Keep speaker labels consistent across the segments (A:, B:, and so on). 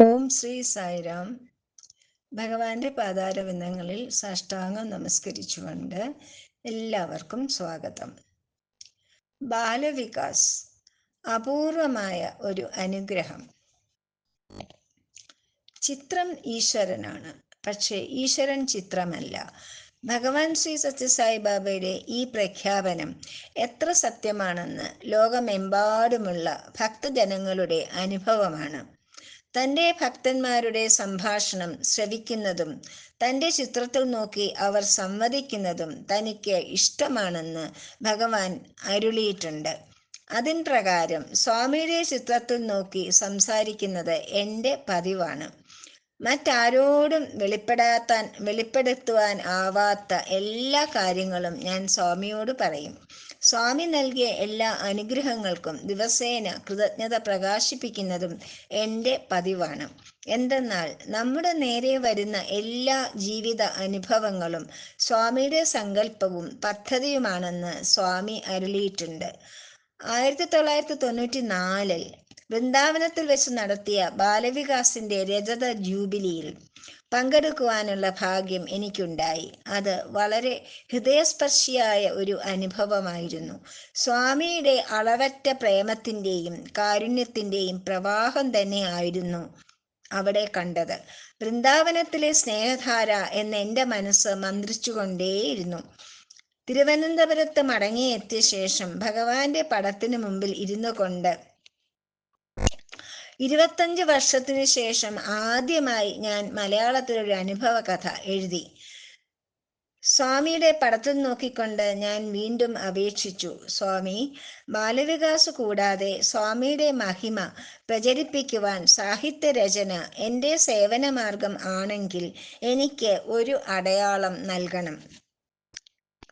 A: ഓം ശ്രീ സായിരാം. ഭഗവാന്റെ പാതാരവിന്ദങ്ങളിൽ സാഷ്ടാംഗം നമസ്കരിച്ചുകൊണ്ട് എല്ലാവർക്കും സ്വാഗതം. ബാലവികാസ് അപൂർവമായ ഒരു അനുഗ്രഹം. ചിത്രം ഈശ്വരനാണ്. പക്ഷേ ഈശ്വരൻ ചിത്രമല്ല. ഭഗവാൻ ശ്രീ സത്യസായി ബാബയുടെ ഈ പ്രഖ്യാപനം എത്ര സത്യമാണെന്ന് ലോകമെമ്പാടുമുള്ള ഭക്തജനങ്ങളുടെ അനുഭവമാണ്. തന്റെ ഭക്തന്മാരുടെ സംഭാഷണം ശ്രവിക്കുന്നതും തന്റെ ചിത്രത്തിൽ നോക്കി അവർ സംവദിക്കുന്നതും തനിക്ക് ഇഷ്ടമാണെന്ന് ഭഗവാൻ അരുളിയിട്ടുണ്ട്. അതിൻ പ്രകാരം സ്വാമിയുടെ ചിത്രത്തിൽ നോക്കി സംസാരിക്കുന്നത് എന്റെ പതിവാണ്. മറ്റാരോടും വെളിപ്പെടാത്താൻ വെളിപ്പെടുത്തുവാൻ ആവാത്ത എല്ലാ കാര്യങ്ങളും ഞാൻ സ്വാമിയോട് പറയും. സ്വാമി നൽകിയ എല്ലാ അനുഗ്രഹങ്ങൾക്കും ദിവസേന കൃതജ്ഞത പ്രകാശിപ്പിക്കുന്നതും എന്റെ പതിവാണ്. എന്തെന്നാൽ നമ്മുടെ നേരെ വരുന്ന എല്ലാ ജീവിത അനുഭവങ്ങളും സ്വാമിയുടെ സങ്കല്പവും പദ്ധതിയുമാണെന്ന് സ്വാമി അരുളിയിട്ടുണ്ട്. ആയിരത്തി തൊള്ളായിരത്തി തൊണ്ണൂറ്റി നാലിൽ വൃന്ദാവനത്തിൽ വെച്ച് നടത്തിയ ബാലവികാസിന്റെ രജത ജൂബിലിയിൽ പങ്കെടുക്കുവാനുള്ള ഭാഗ്യം എനിക്കുണ്ടായി. അത് വളരെ ഹൃദയസ്പർശിയായ ഒരു അനുഭവമായിരുന്നു. സ്വാമിയുടെ അളവറ്റ പ്രേമത്തിന്റെയും കാരുണ്യത്തിന്റെയും പ്രവാഹം തന്നെ ആയിരുന്നു അവിടെ കണ്ടത്. വൃന്ദാവനത്തിലെ സ്നേഹധാര എന്ന് എന്റെ മനസ്സ് മന്ത്രിച്ചുകൊണ്ടേയിരുന്നു. തിരുവനന്തപുരത്ത് മടങ്ങിയെത്തിയ ശേഷം ഭഗവാന്റെ പടത്തിന് മുമ്പിൽ ഇരുന്നു കൊണ്ട് ഇരുപത്തഞ്ച് വർഷത്തിനു ശേഷം ആദ്യമായി ഞാൻ മലയാളത്തിൽ ഒരു അനുഭവ കഥ എഴുതി. സ്വാമിയുടെ പടത്തിൽ നോക്കിക്കൊണ്ട് ഞാൻ വീണ്ടും അപേക്ഷിച്ചു സ്വാമി ബാലവികാസ് കൂടാതെ സ്വാമിയുടെ മഹിമ പ്രചരിപ്പിക്കുവാൻ സാഹിത്യ രചന എന്റെ സേവനമാർഗം ആണെങ്കിൽ എനിക്ക് ഒരു അടയാളം നൽകണം.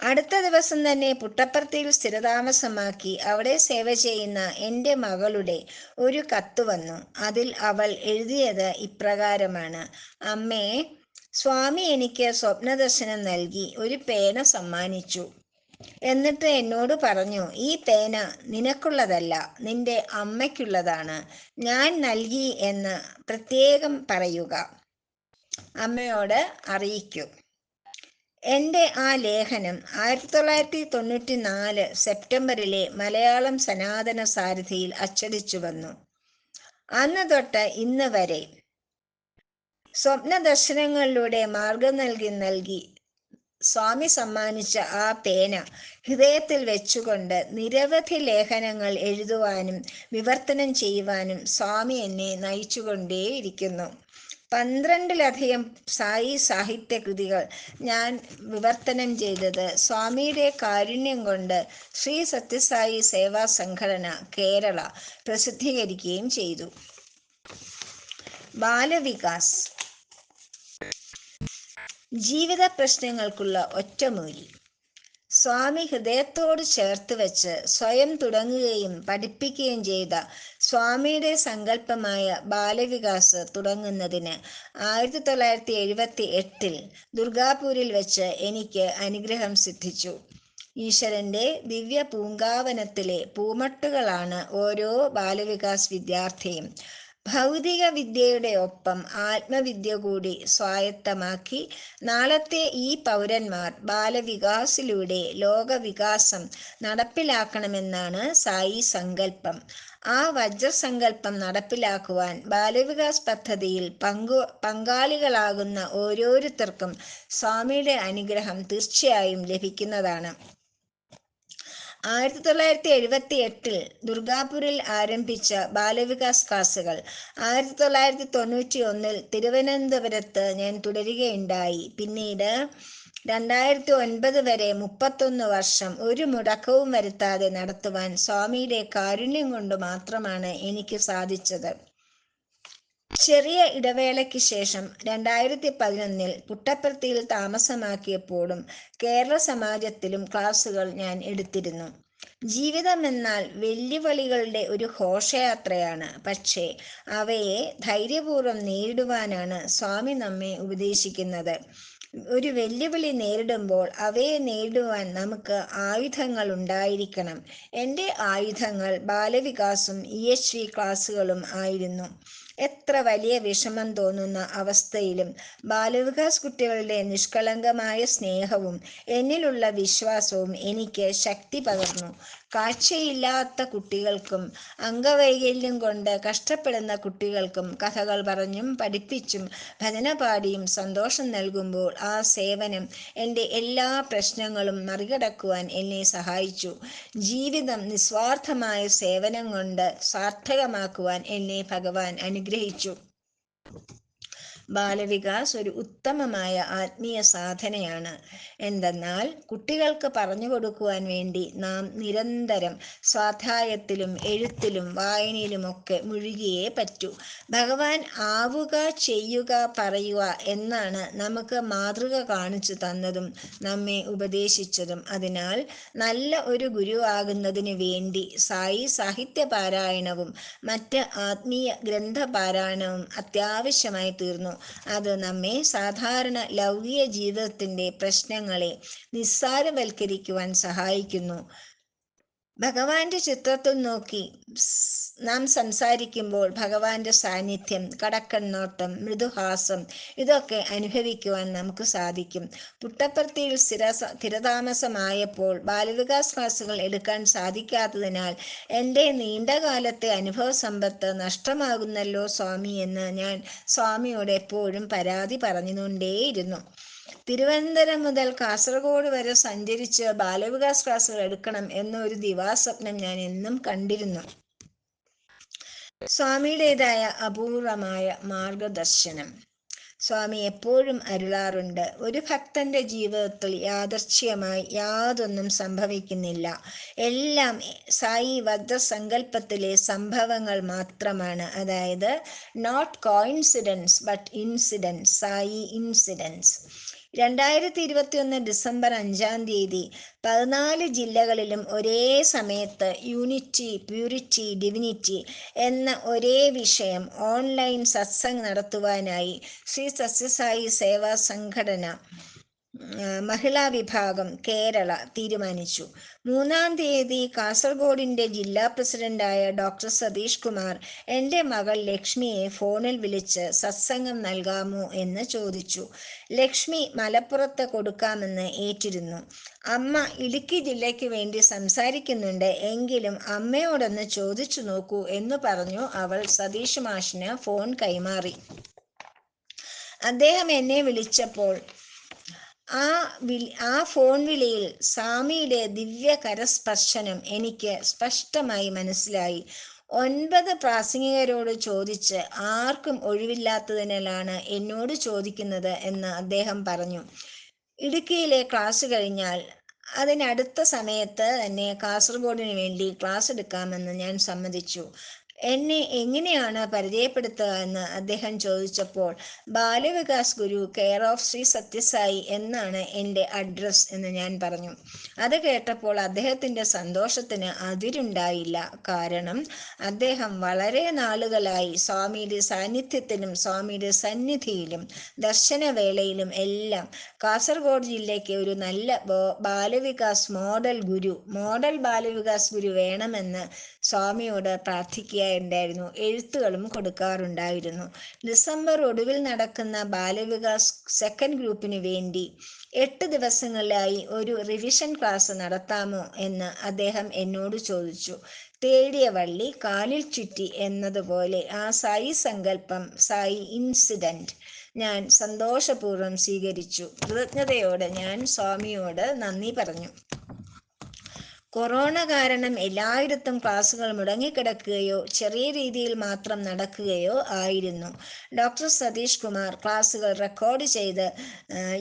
A: അടുത്ത ദിവസം തന്നെ പുട്ടപ്പർത്തിയിൽ സ്ഥിരതാമസമാക്കി അവിടെ സേവ ചെയ്യുന്ന എന്റെ മകളുടെ ഒരു കത്ത് വന്നു. അതിൽ അവൾ എഴുതിയത് ഇപ്രകാരമാണ്. അമ്മേ സ്വാമി എനിക്ക് സ്വപ്നദർശനം നൽകി ഒരു പേന സമ്മാനിച്ചു. എന്നിട്ട് എന്നോട് പറഞ്ഞു ഈ പേന നിനക്കുള്ളതല്ല നിന്റെ അമ്മയ്ക്കുള്ളതാണ്. ഞാൻ നൽകി എന്ന് പ്രത്യേകം പറയുക. അമ്മയോട് അറിയിക്കൂ. എന്റെ ആ ലേഖനം ആയിരത്തി തൊള്ളായിരത്തി തൊണ്ണൂറ്റി നാല് സെപ്റ്റംബറിലെ മലയാളം സനാതന സാരഥിയിൽ അച്ചടിച്ചു വന്നു. അന്ന് തൊട്ട് ഇന്ന് വരെ സ്വപ്ന ദർശനങ്ങളിലൂടെ മാർഗം നൽകി നൽകി സ്വാമി സമ്മാനിച്ച ആ പേന ഹൃദയത്തിൽ വെച്ചുകൊണ്ട് നിരവധി ലേഖനങ്ങൾ എഴുതുവാനും വിവർത്തനം ചെയ്യുവാനും സ്വാമി എന്നെ നയിച്ചുകൊണ്ടേയിരിക്കുന്നു. പന്ത്രണ്ടിലധികം സായി സാഹിത്യ കൃതികൾ ഞാൻ വിവർത്തനം ചെയ്തത് സ്വാമിയുടെ കാരുണ്യം കൊണ്ട് ശ്രീ സത്യസായി സേവാ സംഘടന കേരള പ്രസിദ്ധീകരിക്കുകയും ചെയ്തു. ബാലവികാസ്. ജീവിത പ്രശ്നങ്ങൾക്കുള്ള ഒറ്റമൂലി. സ്വാമി ഹൃദയത്തോട് ചേർത്ത് വെച്ച് സ്വയം തുടങ്ങുകയും പഠിപ്പിക്കുകയും ചെയ്ത സ്വാമിയുടെ സങ്കല്പമായ ബാലവികാസ് തുടങ്ങുന്നതിന് ആയിരത്തി തൊള്ളായിരത്തി എഴുപത്തി എട്ടിൽ ദുർഗാപൂരിൽ വെച്ച് എനിക്ക് അനുഗ്രഹം സിദ്ധിച്ചു. ഈശ്വരന്റെ ദിവ്യ പൂങ്കാവനത്തിലെ പൂമട്ടുകളാണ് ഓരോ ബാലവികാസ് വിദ്യാർത്ഥിയും ഭൗതിക വിദ്യയുടെ ഒപ്പം ആത്മവിദ്യ കൂടി സ്വായത്തമാക്കി നാളത്തെ ഈ പൗരന്മാർ ബാലവികാസിലൂടെ ലോകവികാസം നടപ്പിലാക്കണമെന്നാണ് സായി സങ്കല്പം. ആ വജ്രസങ്കല്പം നടപ്പിലാക്കുവാൻ ബാലവികാസ് പദ്ധതിയിൽ പങ്കു പങ്കാളികളാകുന്ന ഓരോരുത്തർക്കും സ്വാമിയുടെ അനുഗ്രഹം തീർച്ചയായും ലഭിക്കുന്നതാണ്. ആയിരത്തി തൊള്ളായിരത്തി എഴുപത്തി എട്ടിൽ ദുർഗാപൂരിൽ ആരംഭിച്ച ബാലവികാസ് ക്ലാസുകൾ. ആയിരത്തി തൊള്ളായിരത്തി തൊണ്ണൂറ്റി ഒന്നിൽ തിരുവനന്തപുരത്ത് ഞാൻ തുടരുകയുണ്ടായി. പിന്നീട് രണ്ടായിരത്തി ഒൻപത് വരെ മുപ്പത്തൊന്ന് വർഷം ഒരു മുടക്കവും വരുത്താതെ നടത്തുവാൻ സ്വാമിയുടെ കാരുണ്യം കൊണ്ട് മാത്രമാണ് എനിക്ക് സാധിച്ചത്. ചെറിയ ഇടവേളയ്ക്ക് ശേഷം രണ്ടായിരത്തി പതിനൊന്നിൽ പുട്ടപ്പർത്തിയിൽ താമസമാക്കിയപ്പോഴും കേരള സമാജത്തിലും ക്ലാസുകൾ ഞാൻ എടുത്തിരുന്നു. ജീവിതം എന്നാൽ വെല്ലുവിളികളുടെ ഒരു ഘോഷയാത്രയാണ്. പക്ഷേ അവയെ ധൈര്യപൂർവം നേരിടുവാനാണ് സ്വാമി നമ്മെ ഉപദേശിക്കുന്നത്. ഒരു വെല്ലുവിളി നേരിടുമ്പോൾ അവയെ നേരിടുവാൻ നമുക്ക് ആയുധങ്ങൾ ഉണ്ടായിരിക്കണം. എന്റെ ആയുധങ്ങൾ ബാലവികാസും ഇ എച്ച് വി ക്ലാസ്സുകളും ആയിരുന്നു. എത്ര വലിയ വിഷമം തോന്നുന്ന അവസ്ഥയിലും ബാലവികാസ് കുട്ടികളുടെ നിഷ്കളങ്കമായ സ്നേഹവും എന്നിലുള്ള വിശ്വാസവും എനിക്ക് ശക്തി പകർന്നു. കാഴ്ചയില്ലാത്ത കുട്ടികൾക്കും അംഗവൈകല്യം കൊണ്ട് കഷ്ടപ്പെടുന്ന കുട്ടികൾക്കും കഥകൾ പറഞ്ഞും പഠിപ്പിച്ചും ഭജന പാടിയും സന്തോഷം നൽകുമ്പോൾ ആ സേവനം എന്റെ എല്ലാ പ്രശ്നങ്ങളും മറികടക്കുവാൻ എന്നെ സഹായിച്ചു. ജീവിതം നിസ്വാർത്ഥമായ സേവനം കൊണ്ട് സാർത്ഥകമാക്കുവാൻ എന്നെ ഭഗവാൻ egregio. ബാലവികാസ് ഒരു ഉത്തമമായ ആത്മീയ സാധനയാണ്. എന്തെന്നാൽ കുട്ടികൾക്ക് പറഞ്ഞു കൊടുക്കുവാൻ വേണ്ടി നാം നിരന്തരം സ്വാധ്യായത്തിലും എഴുത്തിലും വായനയിലുമൊക്കെ മുഴുകിയേ പറ്റൂ. ഭഗവാൻ ആവുക ചെയ്യുക പറയുക എന്നാണ് നമുക്ക് മാതൃക കാണിച്ചു തന്നതും നമ്മെ ഉപദേശിച്ചതും. അതിനാൽ നല്ല ഒരു ഗുരുവാകുന്നതിന് വേണ്ടി സായി സാഹിത്യ പാരായണവും മറ്റ് ആത്മീയ ഗ്രന്ഥ പാരായണവും അത്യാവശ്യമായി തീർന്നു. അത് നമ്മെ സാധാരണ ലൗകിക ജീവിതത്തിന്റെ പ്രശ്നങ്ങളെ നിസ്സാരവൽക്കരിക്കുവാൻ സഹായിക്കുന്നു. ഭഗവാന്റെ ചിത്രത്തിൽ നോക്കി നാം സംസാരിക്കുമ്പോൾ ഭഗവാന്റെ സാന്നിധ്യം കടക്കണ്ണോട്ടം മൃദുഹാസം ഇതൊക്കെ അനുഭവിക്കുവാൻ നമുക്ക് സാധിക്കും. പുട്ടപ്പർത്തിയിൽ സ്ഥിര സ്ഥിരതാമസമായപ്പോൾ ബാലവികാസ് ക്ലാസുകൾ എടുക്കാൻ സാധിക്കാത്തതിനാൽ എന്റെ നീണ്ടകാലത്തെ അനുഭവ സമ്പത്ത് നഷ്ടമാകുന്നല്ലോ സ്വാമി എന്ന് ഞാൻ സ്വാമിയോട് എപ്പോഴും പരാതി പറഞ്ഞുകൊണ്ടേയിരുന്നു. തിരുവനന്തപുരം മുതൽ കാസർഗോഡ് വരെ സഞ്ചരിച്ച് ബാലവികാസ് ക്ലാസുകൾ എടുക്കണം എന്നൊരു ദിവാസ്വപ്നം ഞാൻ എന്നും കണ്ടിരുന്നു. സ്വാമിയുടേതായ അപൂർവമായ മാർഗദർശനം. സ്വാമി എപ്പോഴും അരുളാറുണ്ട് ഒരു ഭക്തന്റെ ജീവിതത്തിൽ യാദർച്ഛ്യമായി യാതൊന്നും സംഭവിക്കുന്നില്ല. എല്ലാം സായി വധസങ്കല്പത്തിലെ സങ്കല്പത്തിലെ സംഭവങ്ങൾ മാത്രമാണ്. അതായത് not coincidence but incidence Sai incidence രണ്ടായിരത്തി ഇരുപത്തിയൊന്ന് ഡിസംബർ അഞ്ചാം തീയതി പതിനാല് ജില്ലകളിലും ഒരേ സമയത്ത് യൂണിറ്റി പ്യൂരിറ്റി ഡിവിനിറ്റി എന്ന ഒരേ വിഷയം ഓൺലൈൻ സത്സംഗ് നടത്തുവാനായി ശ്രീ സസ്യസായി സേവാ സംഘടന മഹിളാ വിഭാഗം കേരള തീരുമാനിച്ചു. മൂന്നാം തീയതി കാസർഗോഡിന്റെ ജില്ലാ പ്രസിഡന്റായ ഡോക്ടർ സതീഷ് കുമാർ എന്റെ മകൾ ലക്ഷ്മിയെ ഫോണിൽ വിളിച്ച് സത്സംഗം നൽകാമോ എന്ന് ചോദിച്ചു. ലക്ഷ്മി മലപ്പുറത്ത് കൊടുക്കാമെന്ന് ഏറ്റിരുന്നു. അമ്മ ഇടുക്കി ജില്ലയ്ക്ക് വേണ്ടി സംസാരിക്കുന്നുണ്ട്. എങ്കിലും അമ്മയോടൊന്ന് ചോദിച്ചു നോക്കൂ എന്ന് പറഞ്ഞു അവൾ സതീഷ് മാഷിന് ഫോൺ കൈമാറി. അദ്ദേഹം എന്നെ വിളിച്ചപ്പോൾ ആ വിളി ആ ഫോൺ വിളിയിൽ സ്വാമിയുടെ ദിവ്യ കരസ്പർശനം എനിക്ക് സ്പഷ്ടമായി മനസ്സിലായി. ഒൻപത് പ്രാസംഗികരോട് ചോദിച്ച് ആർക്കും ഒഴിവില്ലാത്തതിനാലാണ് എന്നോട് ചോദിക്കുന്നത് എന്ന് അദ്ദേഹം പറഞ്ഞു. ഇടുക്കിയിലെ ക്ലാസ് കഴിഞ്ഞാൽ അതിനടുത്ത സമയത്ത് തന്നെ കാസർഗോഡിന് വേണ്ടി ക്ലാസ് എടുക്കാമെന്ന് ഞാൻ സമ്മതിച്ചു. എന്നെ എങ്ങനെയാണ് പരിചയപ്പെടുത്തുക എന്ന് അദ്ദേഹം ചോദിച്ചപ്പോൾ ബാലവികാസ് ഗുരു കെയർ ഓഫ് ശ്രീ സത്യസായി എന്നാണ് എന്റെ അഡ്രസ് എന്ന് ഞാൻ പറഞ്ഞു. അത് കേട്ടപ്പോൾ അദ്ദേഹത്തിന്റെ സന്തോഷത്തിന് അതിരുണ്ടായില്ല. കാരണം അദ്ദേഹം വളരെ നാളുകളായി സ്വാമിയുടെ സാന്നിധ്യത്തിലും സ്വാമിയുടെ സന്നിധിയിലും ദർശനവേളയിലും എല്ലാം കാസർഗോഡ് ജില്ലയ്ക്ക് ഒരു നല്ല ബാലവികാസ് മോഡൽ ഗുരു മോഡൽ ബാലവികാസ് ഗുരു വേണമെന്ന് സ്വാമിയോട് പ്രാർത്ഥിക്കുകയുണ്ടായിരുന്നു. എഴുത്തുകളും കൊടുക്കാറുണ്ടായിരുന്നു. ഡിസംബർ ഒടുവിൽ നടക്കുന്ന ബാലവികാസ് സെക്കൻഡ് ഗ്രൂപ്പിന് വേണ്ടി എട്ട് ദിവസങ്ങളിലായി ഒരു റിവിഷൻ ക്ലാസ് നടത്താമോ എന്ന് അദ്ദേഹം എന്നോട് ചോദിച്ചു. തേടിയ വള്ളി കാലിൽ ചുറ്റി എന്നതുപോലെ ആ സായി സങ്കല്പം സായി ഇൻസിഡന്റ് ഞാൻ സന്തോഷപൂർവം സ്വീകരിച്ചു. കൃതജ്ഞതയോടെ ഞാൻ സ്വാമിയോട് നന്ദി പറഞ്ഞു. കൊറോണ കാരണം എല്ലായിടത്തും ക്ലാസുകൾ മുടങ്ങിക്കിടക്കുകയോ ചെറിയ രീതിയിൽ മാത്രം നടക്കുകയോ ആയിരുന്നു. ഡോക്ടർ സതീഷ് കുമാർ ക്ലാസുകൾ റെക്കോർഡ് ചെയ്ത്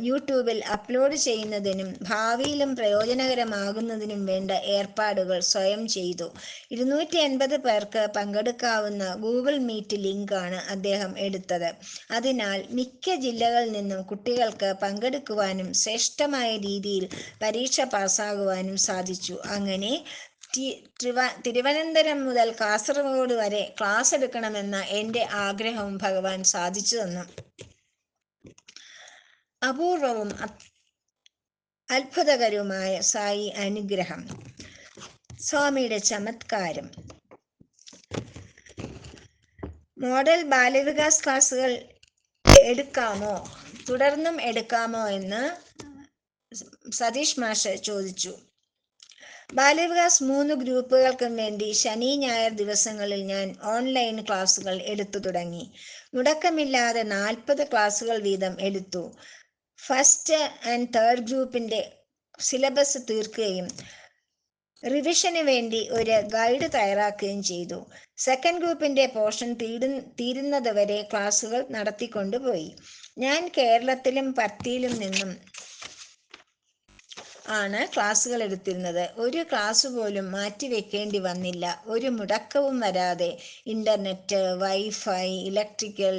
A: യൂട്യൂബിൽ അപ്ലോഡ് ചെയ്യുന്നതിനും ഭാവിയിലും പ്രയോജനകരമാകുന്നതിനും വേണ്ട ഏർപ്പാടുകൾ സ്വയം ചെയ്തു. ഇരുന്നൂറ്റി അൻപത് പേർക്ക് പങ്കെടുക്കാവുന്ന ഗൂഗിൾ മീറ്റ് ലിങ്കാണ് അദ്ദേഹം എടുത്തത്. അതിനാൽ മിക്ക ജില്ലകളിൽ നിന്നും കുട്ടികൾക്ക് പങ്കെടുക്കുവാനും ശ്രേഷ്ഠമായ രീതിയിൽ പരീക്ഷ പാസ്സാകുവാനും സാധിച്ചു. അങ്ങനെ തിരുവനന്തപുരം മുതൽ കാസർഗോഡ് വരെ ക്ലാസ് എടുക്കണമെന്ന എന്റെ ആഗ്രഹവും ഭഗവാൻ സാധിച്ചു തന്നു. അപൂർവവും അത്ഭുതകരവുമായ സായി അനുഗ്രഹം. സ്വാമിയുടെ ചമത്കാരം. മോഡൽ ബാലവികാസ് ക്ലാസ്സുകൾ എടുക്കാമോ? തുടർന്നും എടുക്കാമോ എന്ന് സതീഷ് മാഷ് ചോദിച്ചു. ബാലവികാസ് മൂന്ന് ഗ്രൂപ്പുകൾക്കും വേണ്ടി ശനി ഞായർ ദിവസങ്ങളിൽ ഞാൻ ഓൺലൈൻ ക്ലാസുകൾ എടുത്തു തുടങ്ങി. മുടക്കമില്ലാതെ നാൽപ്പത് ക്ലാസുകൾ വീതം എടുത്തു. ഫസ്റ്റ് ആൻഡ് തേർഡ് ഗ്രൂപ്പിന്റെ സിലബസ് തീർക്കുകയും റിവിഷന് വേണ്ടി ഒരു ഗൈഡ് തയ്യാറാക്കുകയും ചെയ്തു. സെക്കൻഡ് ഗ്രൂപ്പിന്റെ പോർഷൻ തീരു തീരുന്നത് വരെ ക്ലാസുകൾ നടത്തിക്കൊണ്ടുപോയി. ഞാൻ കേരളത്തിലും പത്തിയിലും നിന്നും ആണ് ക്ലാസ്സുകൾ എടുത്തിരുന്നത്. ഒരു ക്ലാസ് പോലും മാറ്റി വെക്കേണ്ടി വന്നില്ല. ഒരു മുടക്കവും വരാതെ ഇന്റർനെറ്റ് വൈഫൈ ഇലക്ട്രിക്കൽ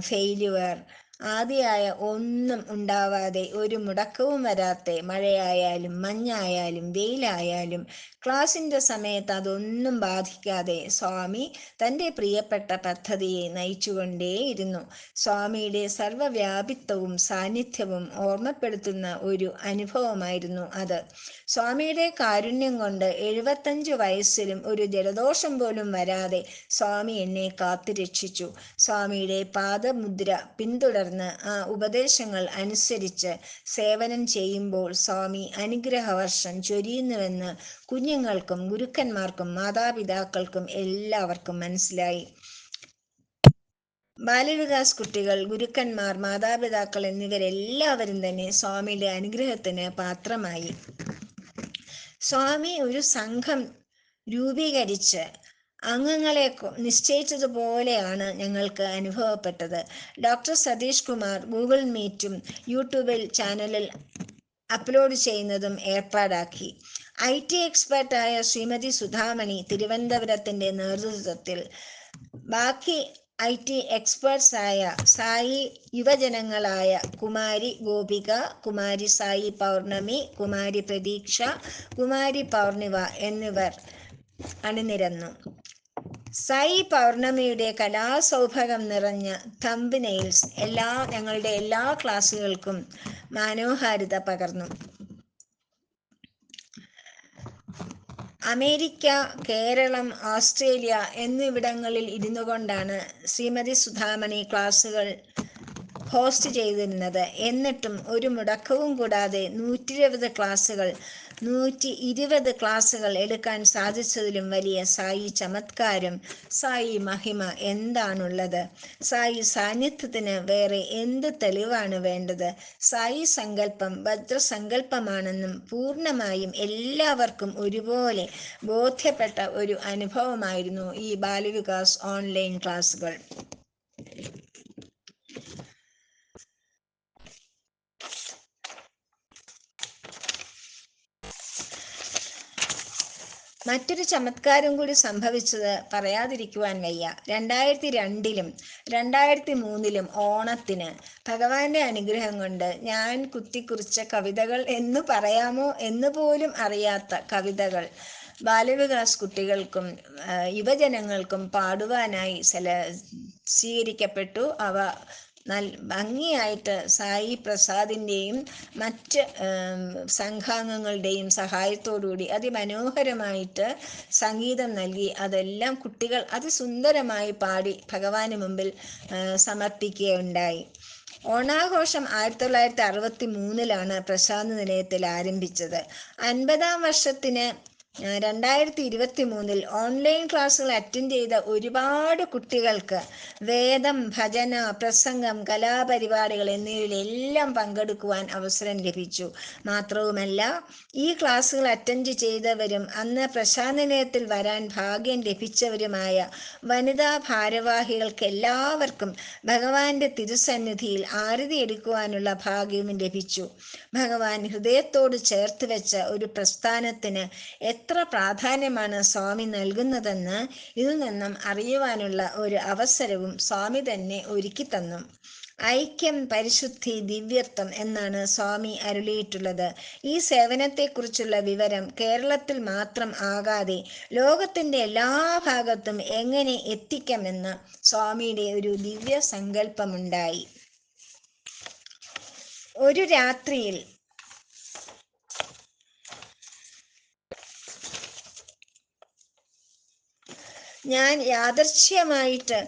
A: ഫെയിലുവർ ആദിയായ ഒന്നും ഉണ്ടാവാതെ ഒരു മുടക്കവും വരാത്തെ മഴയായാലും മഞ്ഞായാലും വെയിലായാലും ക്ലാസിന്റെ സമയത്ത് അതൊന്നും ബാധിക്കാതെ സ്വാമി തന്റെ പ്രിയപ്പെട്ട പദ്ധതിയെ നയിച്ചുകൊണ്ടേയിരുന്നു. സ്വാമിയുടെ സർവവ്യാപിത്വവും സാന്നിധ്യവും ഓർമ്മപ്പെടുത്തുന്ന ഒരു അനുഭവമായിരുന്നു അത്. സ്വാമിയുടെ കാരുണ്യം കൊണ്ട് എഴുപത്തഞ്ച് വയസ്സിലും ഒരു ജലദോഷം പോലും വരാതെ സ്വാമി എന്നെ കാത്തുരക്ഷിച്ചു. സ്വാമിയുടെ പാദമുദ്ര പിന്തുടർന്ന് ആ ഉപദേശങ്ങൾ അനുസരിച്ച് സേവനം ചെയ്യുമ്പോൾ സ്വാമി അനുഗ്രഹവർഷം ചൊരിയുന്നുവെന്ന് കുഞ്ഞുങ്ങൾക്കും ഗുരുക്കന്മാർക്കും മാതാപിതാക്കൾക്കും എല്ലാവർക്കും മനസ്സിലായി. ബാലവികാസ് കുട്ടികൾ ഗുരുക്കന്മാർ മാതാപിതാക്കൾ എന്നിവരെല്ലാവരും തന്നെ സ്വാമിയുടെ അനുഗ്രഹത്തിന് പാത്രമായി. സ്വാമി ഒരു സംഘം രൂപീകരിച്ച് അംഗങ്ങളെ നിശ്ചയിച്ചതുപോലെയാണ് ഞങ്ങൾക്ക് അനുഭവപ്പെട്ടത്. ഡോക്ടർ സതീഷ് കുമാർ ഗൂഗിൾ മീറ്റും യൂട്യൂബിൽ ചാനലിൽ അപ്ലോഡ് ചെയ്യുന്നതും ഏർപ്പാടാക്കി. ഐ ടി എക്സ്പെർട്ടായ ശ്രീമതി സുധാമണി തിരുവനന്തപുരത്തിന്റെ നേതൃത്വത്തിൽ ബാക്കി ഐ ടി എക്സ്പേർട്സായ സായി യുവജനങ്ങളായ കുമാരി ഗോപിക കുമാരി സായി പൗർണമി കുമാരി പ്രതീക്ഷ കുമാരി പൗർണിവ എന്നിവർ അണിനിരന്നു. സായി പൗർണമിയുടെ കലാസൗഭകം നിറഞ്ഞ തമ്പ് നെയിൽസ് എല്ലാ ഞങ്ങളുടെ എല്ലാ ക്ലാസ്സുകൾക്കും മനോഹാരിത പകർന്നു. അമേരിക്ക കേരളം ഓസ്ട്രേലിയ എന്നിവിടങ്ങളിൽ ഇരുന്നു കൊണ്ടാണ് ശ്രീമതി സുധാമണി ക്ലാസ്സുകൾ ഹോസ്റ്റ് ചെയ്തിരുന്നത്. എന്നിട്ടും ഒരു മുടക്കവും കൂടാതെ നൂറ്റി ഇരുപത് ക്ലാസ്സുകൾ നൂറ്റി ഇരുപത് ക്ലാസ്സുകൾ എടുക്കാൻ സാധിച്ചതിലും വലിയ സായി ചമത്കാരം സായി മഹിമ എന്താണുള്ളത്? സായി സാന്നിധ്യത്തിന് വേറെ എന്ത് തെളിവാണ് വേണ്ടത്? സായി സങ്കല്പം ഭദ്രസങ്കല്പമാണെന്നും പൂർണമായും എല്ലാവർക്കും ഒരുപോലെ ബോധ്യപ്പെട്ട ഒരു അനുഭവമായിരുന്നു ഈ ബാലവികാസ് ഓൺലൈൻ ക്ലാസ്സുകൾ മറ്റൊരു ചമത്കാരം കൂടി സംഭവിച്ചത് പറയാതിരിക്കുവാൻ വയ്യ. രണ്ടായിരത്തി രണ്ടിലും രണ്ടായിരത്തി മൂന്നിലും ഓണത്തിന് ഭഗവാന്റെ അനുഗ്രഹം കൊണ്ട് ഞാൻ കുത്തിക്കുറിച്ച കവിതകൾ എന്ന് പറയാമോ എന്ന് പോലും അറിയാത്ത കവിതകൾ ബാലവികാസ് കുട്ടികൾക്കും യുവജനങ്ങൾക്കും പാടുവാനായി സ്വീകരിക്കപ്പെട്ടു. അവ നൽ ഭംഗിയായിട്ട് സായി പ്രസാദിന്റെയും മറ്റ് സംഘാംഗങ്ങളുടെയും സഹായത്തോടുകൂടി അതിമനോഹരമായിട്ട് സംഗീതം നൽകി അതെല്ലാം കുട്ടികൾ അതിസുന്ദരമായി പാടി ഭഗവാന് മുമ്പിൽ സമർപ്പിക്കുകയുണ്ടായി. ഓണാഘോഷം ആയിരത്തി തൊള്ളായിരത്തി അറുപത്തി മൂന്നിലാണ് പ്രശാന്ത് നിലയത്തിൽ ആരംഭിച്ചത്. അൻപതാം വർഷത്തിന് രണ്ടായിരത്തി ഇരുപത്തി മൂന്നിൽ ഓൺലൈൻ ക്ലാസ്സുകൾ അറ്റൻഡ് ചെയ്ത ഒരുപാട് കുട്ടികൾക്ക് വേദം ഭജന പ്രസംഗം കലാപരിപാടികൾ എന്നിവയിലെല്ലാം പങ്കെടുക്കുവാൻ അവസരം ലഭിച്ചു. മാത്രവുമല്ല ഈ ക്ലാസ്സുകൾ അറ്റൻഡ് ചെയ്തവരും അന്ന് പ്രശാന്തനിലയത്തിൽ വരാൻ ഭാഗ്യം ലഭിച്ചവരുമായ വനിതാ ഭാരവാഹികൾക്ക് എല്ലാവർക്കും ഭഗവാന്റെ തിരുസന്നിധിയിൽ ആരതി എടുക്കുവാനുള്ള ഭാഗ്യവും ലഭിച്ചു. ഭഗവാൻ ഹൃദയത്തോട് ചേർത്ത് വെച്ച ഒരു പ്രസ്ഥാനത്തിന് പ്രാധാന്യമാണ് സ്വാമി നൽകുന്നതെന്ന് ഇതിൽ നിന്നും അറിയുവാനുള്ള ഒരു അവസരവും സ്വാമി തന്നെ ഒരുക്കി തന്നു. ഐക്യം പരിശുദ്ധി ദിവ്യത്വം എന്നാണ് സ്വാമി അരുളിയിട്ടുള്ളത്. ഈ സേവനത്തെക്കുറിച്ചുള്ള വിവരം കേരളത്തിൽ മാത്രം ആകാതെ ലോകത്തിന്റെ എല്ലാ ഭാഗത്തും എങ്ങനെ എത്തിക്കാമെന്ന് സ്വാമിയുടെ ഒരു ദിവ്യ സങ്കല്പമുണ്ടായി ഒരു രാത്രിയിൽ ഞാൻ യാദർച്ഛ്യമായിട്ട്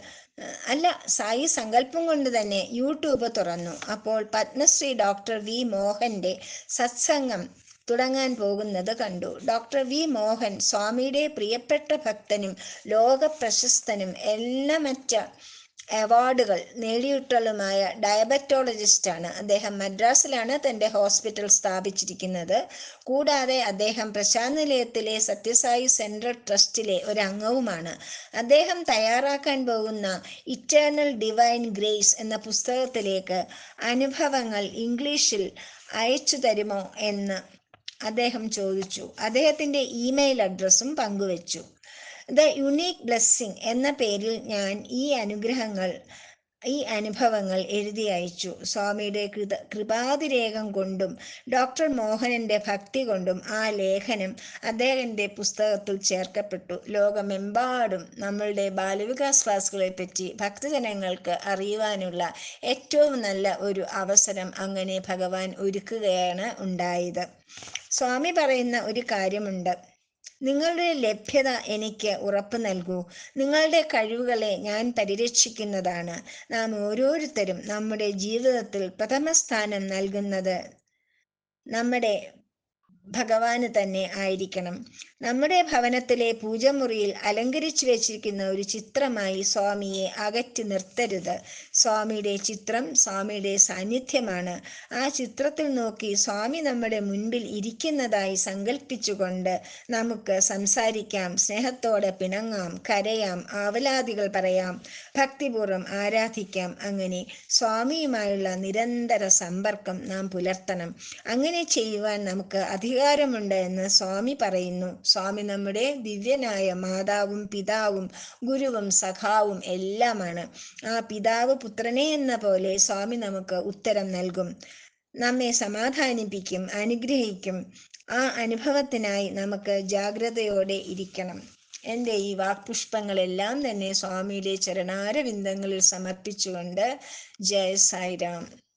A: അല്ല സായി സങ്കല്പം കൊണ്ട് തന്നെ യൂട്യൂബ് തുറന്നു. അപ്പോൾ പത്മശ്രീ ഡോക്ടർ വി മോഹന്റെ സത്സംഗം തുടങ്ങാൻ പോകുന്നത് കണ്ടു. ഡോക്ടർ വി മോഹൻ സ്വാമിയുടെ പ്രിയപ്പെട്ട ഭക്തനും ലോക പ്രശസ്തനും എണ്ണമറ്റ അവാർഡുകൾ നേടിയിട്ടുള്ളതുമായ ഡയബറ്റോളജിസ്റ്റാണ് അദ്ദേഹം. മദ്രാസിലാണ് തന്റെ ഹോസ്പിറ്റൽ സ്ഥാപിച്ചിരിക്കുന്നത്. കൂടാതെ അദ്ദേഹം പ്രശാന്ത് നിലയത്തിലെ സത്യസായി സെൻട്രൽ ട്രസ്റ്റിലെ ഒരു അംഗവുമാണ്. അദ്ദേഹം തയ്യാറാക്കാൻ പോകുന്ന ഇറ്റേണൽ ഡിവൈൻ ഗ്രേസ് എന്ന പുസ്തകത്തിലേക്ക് അനുഭവങ്ങൾ ഇംഗ്ലീഷിൽ അയച്ചു തരുമോ എന്ന് അദ്ദേഹം ചോദിച്ചു. അദ്ദേഹത്തിന്റെ ഇമെയിൽ അഡ്രസ്സും പങ്കുവച്ചു. ദ യുണീക്ക് ബ്ലെസ്സിങ് എന്ന പേരിൽ ഞാൻ ഈ അനുഗ്രഹങ്ങൾ ഈ അനുഭവങ്ങൾ എഴുതി അയച്ചു. സ്വാമിയുടെ കൃത കൃപാതിരേകം കൊണ്ടും ഡോക്ടർ മോഹനന്റെ ഭക്തി കൊണ്ടും ആ ലേഖനം അദ്ദേഹത്തിന്റെ പുസ്തകത്തിൽ ചേർക്കപ്പെട്ടു. ലോകമെമ്പാടും നമ്മളുടെ ബാലവികാസ് ക്ലാസ്സുകളെ പറ്റി ഭക്തജനങ്ങൾക്ക് അറിയുവാനുള്ള ഏറ്റവും നല്ല ഒരു അവസരം അങ്ങനെ ഭഗവാൻ ഒരുക്കുകയാണ് ഉണ്ടായത്. സ്വാമി പറയുന്ന ഒരു കാര്യമുണ്ട്. നിങ്ങളുടെ ലഭ്യത എനിക്ക് ഉറപ്പ് നൽകൂ. നിങ്ങളുടെ കഴിവുകളെ ഞാൻ പരിരക്ഷിക്കുന്നതാണ്. നാം ഓരോരുത്തരും നമ്മുടെ ജീവിതത്തിൽ പ്രഥമ സ്ഥാനം നൽകുന്നത് നമ്മുടെ ഭഗവാന് തന്നെ ആയിരിക്കണം. നമ്മുടെ ഭവനത്തിലെ പൂജമുറിയിൽ അലങ്കരിച്ചു വെച്ചിരിക്കുന്ന ഒരു ചിത്രമായി സ്വാമിയെ അകറ്റി നിർത്തരുത്. സ്വാമിയുടെ ചിത്രം സ്വാമിയുടെ സാന്നിധ്യമാണ്. ആ ചിത്രത്തിൽ നോക്കി സ്വാമി നമ്മുടെ മുൻപിൽ ഇരിക്കുന്നതായി സങ്കല്പിച്ചുകൊണ്ട് നമുക്ക് സംസാരിക്കാം. സ്നേഹത്തോടെ പിണങ്ങാം കരയാം ആവലാദികൾ പറയാം ഭക്തിപൂർവം ആരാധിക്കാം. അങ്ങനെ സ്വാമിയുമായുള്ള നിരന്തര സമ്പർക്കം നാം പുലർത്തണം. അങ്ങനെ ചെയ്യുവാൻ നമുക്ക് അധികാരമുണ്ട് എന്ന് സ്വാമി പറയുന്നു. സ്വാമി നമ്മുടെ ദിവ്യനായ മാതാവും പിതാവും ഗുരുവും സഖാവും എല്ലാമാണ്. ആ പിതാവ് പുത്രനെ എന്ന പോലെ സ്വാമി നമുക്ക് ഉത്തരം നൽകും. നമ്മെ സമാധാനിപ്പിക്കും അനുഗ്രഹിക്കും. ആ അനുഭവത്തിനായി നമുക്ക് ജാഗ്രതയോടെ ഇരിക്കണം. എന്റെ ഈ വാക്പുഷ്പങ്ങളെല്ലാം തന്നെ സ്വാമിയുടെ ചരണാരവിന്ദങ്ങളിൽ സമർപ്പിച്ചുകൊണ്ട് ജയ സായിരാം.